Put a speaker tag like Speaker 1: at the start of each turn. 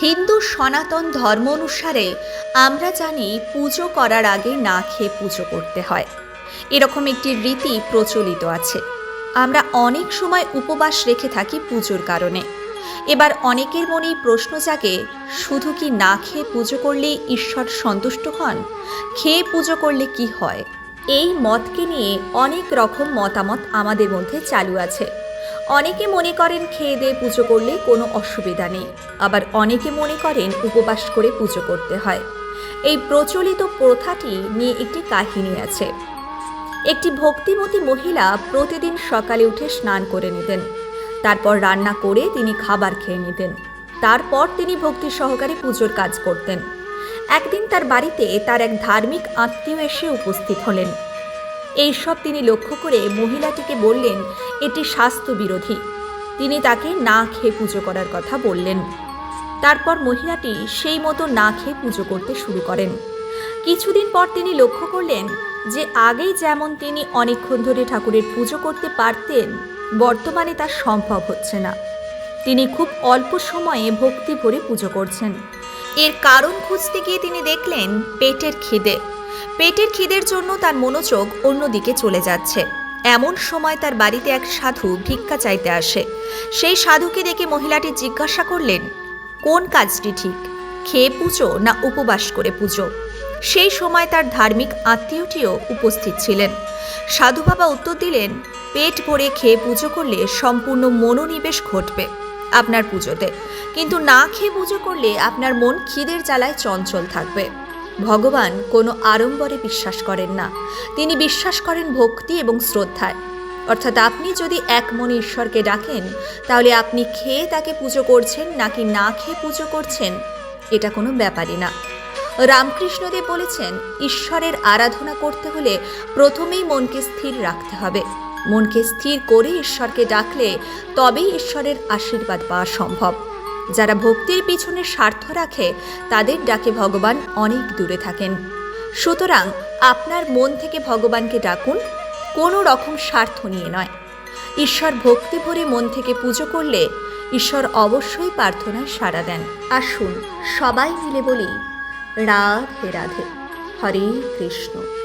Speaker 1: হিন্দু সনাতন ধর্ম অনুসারে আমরা জানি পুজো করার আগে না খেয়ে পুজো করতে হয়। এরকম একটি রীতি প্রচলিত আছে। আমরা অনেক সময় উপবাস রেখে থাকি পুজোর কারণে। এবার অনেকের মনেই প্রশ্ন জাগে, শুধু কি না খেয়ে পুজো করলেই ঈশ্বর সন্তুষ্ট হন? খেয়ে পুজো করলে কি হয়? এই মতকে নিয়ে অনেক রকম মতামত আমাদের মধ্যে চালু আছে। অনেকে মনে করেন খেয়ে দিয়ে পুজো করলে কোনো অসুবিধা নেই। আবার অনেকে মনে করেন উপবাস করে পুজো করতে হয়। এই প্রচলিত প্রথাটি নিয়ে একটি কাহিনী আছে। একটি ভক্তিমতী মহিলা প্রতিদিন সকালে উঠে স্নান করে নিতেন। তারপর রান্না করে তিনি খাবার খেয়ে নিতেন। তারপর তিনি ভক্তি সহকারে পুজোর কাজ করতেন। একদিন তার বাড়িতে তার এক ধার্মিক আত্মীয় এসে উপস্থিত হলেন। এইসব তিনি লক্ষ্য করে মহিলাটিকে বললেন, এটি স্বাস্থ্য বিরোধী। তিনি তাকে না খেয়ে পুজো করার কথা বললেন। তারপর মহিলাটি সেই মতো না খেয়ে পুজো করতে শুরু করেন। কিছুদিন পর তিনি লক্ষ্য করলেন যে, আগেই যেমন তিনি অনেকক্ষণ ধরে ঠাকুরের পুজো করতে পারতেন, বর্তমানে তা সম্ভব হচ্ছে না। তিনি খুব অল্প সময়ে ভক্তি ভরে পুজো করছেন। এর কারণ খুঁজতে গিয়ে তিনি দেখলেন পেটের খিদে। পেটের খিদের জন্য তার মনোযোগ অন্যদিকে চলে যাচ্ছে। এমন সময় তার বাড়িতে এক সাধু ভিক্ষা চাইতে আসে। সেই সাধুকে দেখে মহিলাটি জিজ্ঞাসা করলেন, কোন কাজটি ঠিক? খেয়ে পুজো না উপবাস করে পুজো? সেই সময় তার ধার্মিক আত্মীয়টিও উপস্থিত ছিলেন। সাধু বাবা উত্তর দিলেন, পেট ভরে খেয়ে পুজো করলে সম্পূর্ণ মনোনিবেশ ঘটবে আপনার পুজোতে। কিন্তু না খেয়ে পুজো করলে আপনার মন খিদের জ্বালায় চঞ্চল থাকবে। ভগবান কোনো আড়ম্বরে বিশ্বাস করেন না। তিনি বিশ্বাস করেন ভক্তি এবং শ্রদ্ধায়। অর্থাৎ আপনি যদি এক মনে ঈশ্বরকে ডাকেন, তাহলে আপনি খেয়ে তাকে পুজো করছেন নাকি না খেয়ে পুজো করছেন, এটা কোনো ব্যাপারই না। রামকৃষ্ণদেব বলেছেন, ঈশ্বরের আরাধনা করতে হলে প্রথমেই মনকে স্থির রাখতে হবে। মনকে স্থির করে ঈশ্বরকে ডাকলে তবেই ঈশ্বরের আশীর্বাদ পাওয়া সম্ভব। যারা ভক্তির পিছনে স্বার্থ রাখে, তাদের ডাকে ভগবান অনেক দূরে থাকেন। সুতরাং আপনার মন থেকে ভগবানকে ডাকুন, কোনো রকম স্বার্থ নিয়ে নয়। ঈশ্বর ভক্তি ভরে মন থেকে পুজো করলে ঈশ্বর অবশ্যই প্রার্থনায় সাড়া দেন। আসুন সবাই মিলে বলি, রাধে রাধে। হরে কৃষ্ণ।